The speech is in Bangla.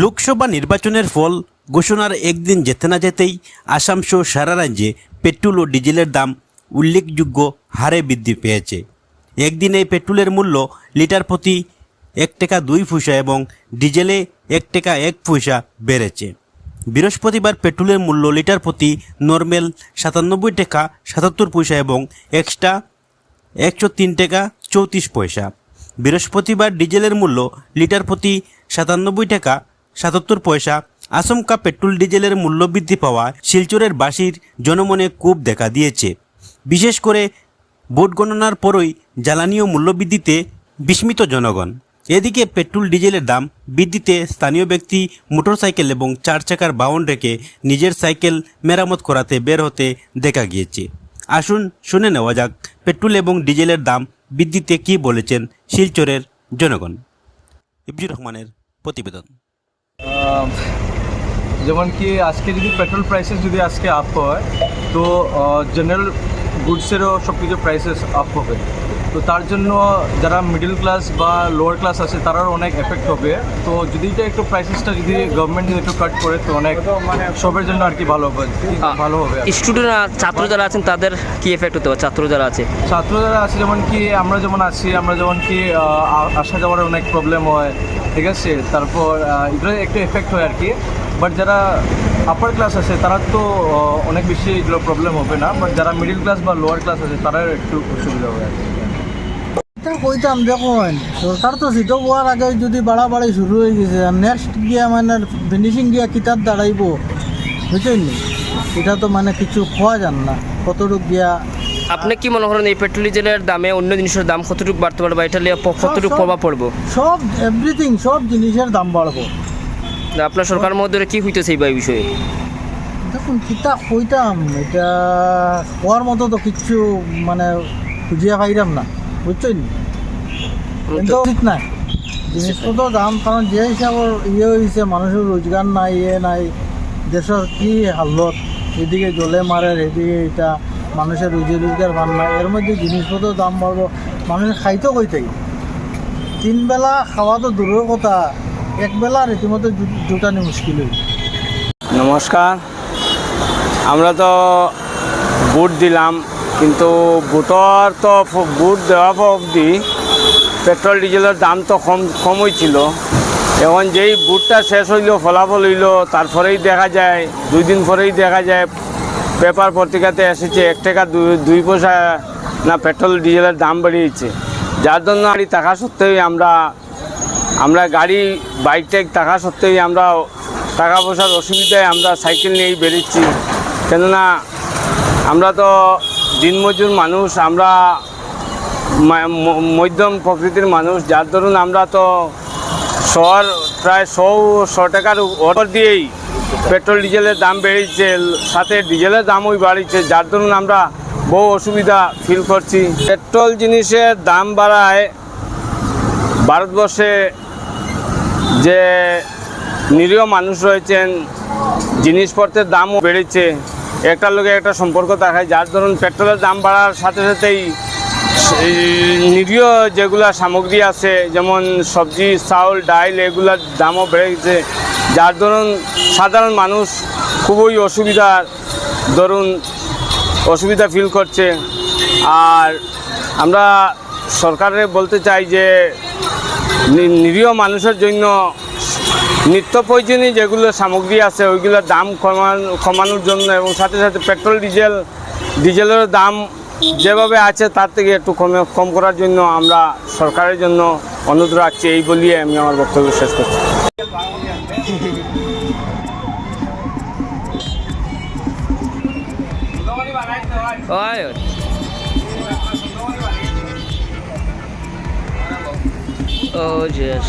লোকসভা নির্বাচনের ফল ঘোষণার একদিন যেতে না যেতেই আসাম সহ সারা রাজ্যে পেট্রোল ও ডিজেলের দাম উল্লেখযোগ্য হারে বৃদ্ধি পেয়েছে। একদিনে পেট্রোলের মূল্য লিটার প্রতি এক টাকা দুই পয়সা এবং ডিজেলে এক টাকা এক পয়সা বেড়েছে। বৃহস্পতিবার পেট্রোলের মূল্য লিটার প্রতি নর্মেল সাতানব্বই টাকা সাতাত্তর পয়সা এবং এক্সট্রা একশো তিন টাকা চৌত্রিশ পয়সা। বৃহস্পতিবার ডিজেলের মূল্য লিটার প্রতি সাতানব্বই টাকা সাতাত্তর পয়সা। আচমকা পেট্রোল ডিজেলের মূল্য বৃদ্ধি পাওয়া শিলচরের বাসির জনমনে কূপ দেখা দিয়েছে। বিশেষ করে ভোট গণনার পরই জ্বালানীয় মূল্যবৃদ্ধিতে বিস্মিত জনগণ। এদিকে পেট্রোল ডিজেলের দাম বৃদ্ধিতে স্থানীয় ব্যক্তি মোটরসাইকেল এবং চার চাকার বাহন রেখে নিজের সাইকেল মেরামত করাতে বের হতে দেখা গিয়েছে। আসুন শুনে নেওয়া যাক পেট্রোল এবং ডিজেলের দাম বৃদ্ধিতে কী বলেছেন শিলচরের জনগণ। ইবজুর রহমানের প্রতিবেদন। যেমন কি আজকে যদি পেট্রোল প্রাইসেস যদি আজকে আপ হয়, তো জেনারেল গুডসেরও সব কিছু প্রাইসেস আপ হবে। তো তার জন্য যারা মিডল ক্লাস বা লোয়ার ক্লাস আছে তারাও অনেক এফেক্ট হবে। তো যদি এটা একটু প্রাইসেসটা যদি গভর্নমেন্ট যদি একটু কাট করে তো অনেক মানে সবের জন্য আর কি ভালো হবে ভালো হবে আর স্টুডেন্ট ছাত্র যারা আছেন তাদের কি এফেক্ট হতে পারে? ছাত্র যারা আছে। ছাত্র যারা আছে যেমন কি আমরা যেমন আছি আমরা যেমন কি আসা যাওয়ার অনেক প্রবলেম হয় ঠিক আছে? তারপর এগুলো একটু এফেক্ট হয় আর কি। বাট যারা আপার ক্লাস আছে তারা তো অনেক বেশি এগুলো প্রবলেম হবে না। বাট যারা মিডিল ক্লাস বা লোয়ার ক্লাস আছে তারা একটু অসুবিধা হবে আর কি। তা কইতাম দেখুন সরকার তো সিটো হওয়ার আগে যদি বাড়াবাড়ি শুরু হয়ে গেছে আর নেক্সট গিয়া মানে ফিনিশিং গিয়া কিতাব দাঁড়াইব বুঝছেন এটা তো মানে কিছু খোয়া যান না কতটুক গিয়া আপনি কি মনে করেন এই পেট্রোল ডিজেলের দামে অন্য জিনিসের দাম কতটুকু বাড়তে পারবে? এটা নিয়ে কতটুকু প্রভাব পড়ব? সব এভরিথিং সব জিনিসের দাম বাড়বো। আপনার সরকার মধ্যে কি হইতেছে এই বিষয়ে? দেখুন কিতা কইতাম এটা হওয়ার মতো তো কিচ্ছু মানে খুঁজিয়া পাইরাম না। বুঝছেন? নি? কিন্তু ঠিক নাই। জিনিসপত্র দাম কারণ যে হিসাবের ইয়ে হয়েছে মানুষের রোজগার নাই ইয়ে নাই দেশের কি হালত? এদিকে জলে মারে এদিকে এটা মানুষের রুজি রোজগার ভান নাই এর মধ্যে জিনিসপত্রের দাম বাড়বো। মানুষের খাইতো কইতেই। তিন বেলা খাওয়া তো দূরের কথা এক বেলা রীতিমতো জুটানি মুশকিল হয়েছে নমস্কার। আমরা তো বুট দিলাম কিন্তু বুটর তো বুট দেওয়া অবধি পেট্রোল, ডিজেলের দাম তো কম কম হয়েছিল এখন যেই বুটটা শেষ হইল, ফলাফল হইল, তারপরেই দেখা যায়, দুই দিন পরেই দেখা যায়, পেপার পত্রিকাতে এসেছে এক টাকা দুই- পয়সা না পেট্রোল, ডিজেলের দাম বেরিয়েছে যার জন্য গাড়ি থাকা সত্ত্বেও আমরা আমরা গাড়ি, বাইক টাইক থাকা সত্ত্বেও আমরা টাকা পয়সার অসুবিধায় আমরা সাইকেল নিয়েই বেরোচ্ছি কেননা আমরা তো দিনমজুর মানুষ, আমরা মধ্যম প্রকৃতির মানুষ। যার ধরুন আমরা তো শহর, প্রায় শো শো টাকার অর্ডার দিয়েই পেট্রোল, ডিজেলের দাম বেড়েছে, সাথে ডিজেলের দামও বাড়িছে যার দরুন আমরা বহু অসুবিধা ফিল করছি। পেট্রোল জিনিসের দাম বাড়ায় ভারতবর্ষে যে নিরীহ মানুষ রয়েছেন, জিনিসপত্রের দামও বেড়েছে। একটার লোকে একটা সম্পর্ক দেখায়, যার ধরুন পেট্রোলের দাম বাড়ার সাথে সাথেই নিরীহ যেগুলা সামগ্রী আছে, যেমন সবজি, চাউল, ডাইল, এগুলার দামও বেড়ে গেছে। যার ধরুন সাধারণ মানুষ খুবই অসুবিধার ধরুন অসুবিধা ফিল করছে। আর আমরা সরকারে বলতে চাই যে নিরীহ মানুষের জন্য নিত্য প্রয়োজনীয় যেগুলো সামগ্রী আছে ওইগুলোর দাম কমানো, কমানোর জন্য এবং সাথে সাথে পেট্রোল, ডিজেল ডিজেলের দাম যেভাবে আছে তার থেকে একটু কমে, কম করার জন্য আমরা সরকারের জন্য অনুরোধ রাখছি, এই বলিয়ে আমি আমার বক্তব্য শেষ করছি। ও জেস